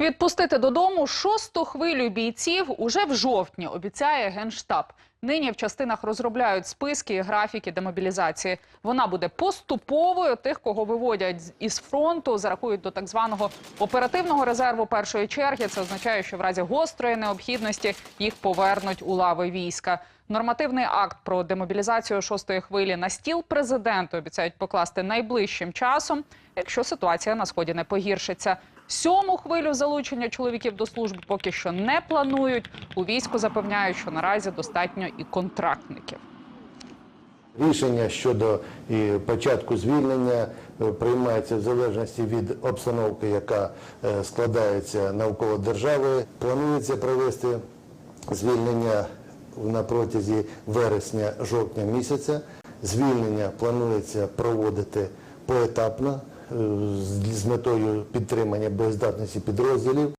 Відпустити додому шосту хвилю бійців уже в жовтні, обіцяє Генштаб. Нині в частинах розробляють списки і графіки демобілізації. Вона буде поступовою. Тих, кого виводять із фронту, зарахують до так званого оперативного резерву першої черги. Це означає, що в разі гострої необхідності їх повернуть у лави війська. Нормативний акт про демобілізацію шостої хвилі на стіл президенту обіцяють покласти найближчим часом, якщо ситуація на сході не погіршиться. Сьому хвилю залучення чоловіків до служби поки що не планують. У війську запевняють, що наразі достатньо і контрактників. Рішення щодо початку звільнення е, приймається в залежності від обстановки, яка е, складається навколо держави. Планується провести звільнення на протязі вересня-жовтня місяця. Звільнення планується проводити поетапно е, з метою підтримання боєздатності підрозділів.